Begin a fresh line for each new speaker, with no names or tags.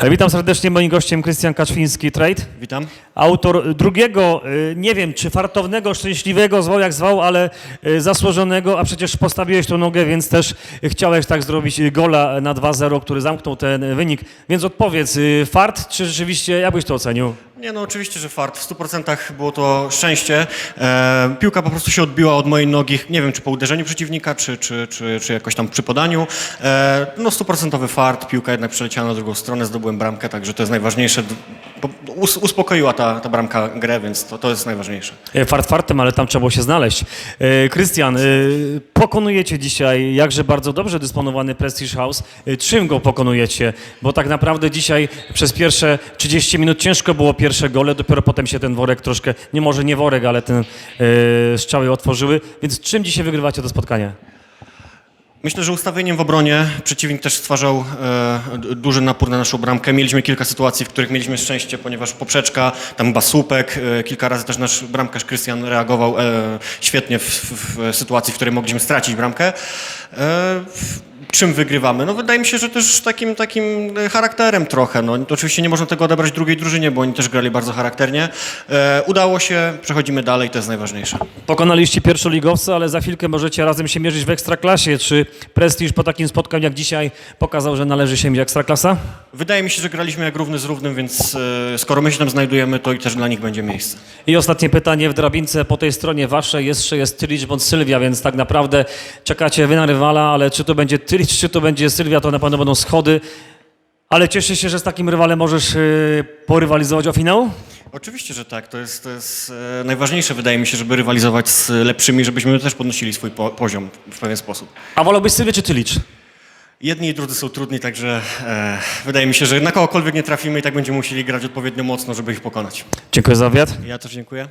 E, Witam serdecznie, moim gościem Krystian Kaczwiński, Trade.
Witam.
Autor drugiego, y, nie wiem czy fartownego, szczęśliwego, zwał jak zwał, ale y, zasłużonego, a przecież postawiłeś tą nogę, więc też chciałeś tak zrobić gola na 2-0, który zamknął ten wynik. Więc odpowiedz, fart czy rzeczywiście, jak byś to ocenił?
Nie, no oczywiście, że fart. W 100% było to szczęście. E, piłka po prostu się odbiła od mojej nogi, nie wiem czy po uderzeniu przeciwnika, czy, czy, czy, czy jakoś tam przy podaniu. E, no stuprocentowy fart, piłka jednak przeleciała na drugą stronę, zdobyłem bramkę, także to jest najważniejsze. Us, uspokoiła ta, ta bramka grę, więc to, to jest najważniejsze.
E, Fart fartem, ale tam trzeba było się znaleźć. E, Krystian, y, pokonujecie dzisiaj jakże bardzo dobrze dysponowany Prestige House. Czym go pokonujecie? Bo tak naprawdę dzisiaj przez pierwsze 30 minut ciężko było pierwsze gole, dopiero potem się ten worek troszkę, nie może nie worek, ale ten strzały otworzyły. Więc czym dzisiaj wygrywacie to spotkanie?
Myślę, że ustawieniem w obronie przeciwnik też stwarzał e, duży napór na naszą bramkę. Mieliśmy kilka sytuacji, w których mieliśmy szczęście, ponieważ poprzeczka, tam chyba słupek, e, kilka razy też nasz bramkarz Krystian reagował e, świetnie w, w, w sytuacji, w której mogliśmy stracić bramkę. E, w- czym wygrywamy? No wydaje mi się, że też takim, takim e, charakterem trochę. No, oczywiście nie można tego odebrać drugiej drużynie, bo oni też grali bardzo charakternie. E, udało się, przechodzimy dalej, to jest najważniejsze.
Pokonaliście pierwszoligowca, ale za chwilkę możecie razem się mierzyć w Ekstraklasie. Czy Prestige po takim spotkaniu jak dzisiaj pokazał, że należy się mieć Ekstraklasa?
Wydaje mi się, że graliśmy jak równy z równym, więc e, skoro my się tam znajdujemy, to i też dla nich będzie miejsce.
I ostatnie pytanie w drabince po tej stronie waszej jeszcze jest Tylicz bądź Sylwia, więc tak naprawdę czekacie wy na rywala, ale czy to będzie Tylicz, czy to będzie Sylwia, to na pewno będą schody. Ale cieszę się, że z takim rywalem możesz yy, porywalizować o finał?
Oczywiście, że tak. To jest, to jest e, najważniejsze, wydaje mi się, żeby rywalizować z lepszymi, żebyśmy też podnosili swój po, poziom w pewien sposób.
A wolałbyś Sylwię czy Tylicz?
Jedni i drudzy są trudni, także e, wydaje mi się, że na kogokolwiek nie trafimy i tak będziemy musieli grać odpowiednio mocno, żeby ich pokonać.
Dziękuję za wywiad.
Ja też dziękuję.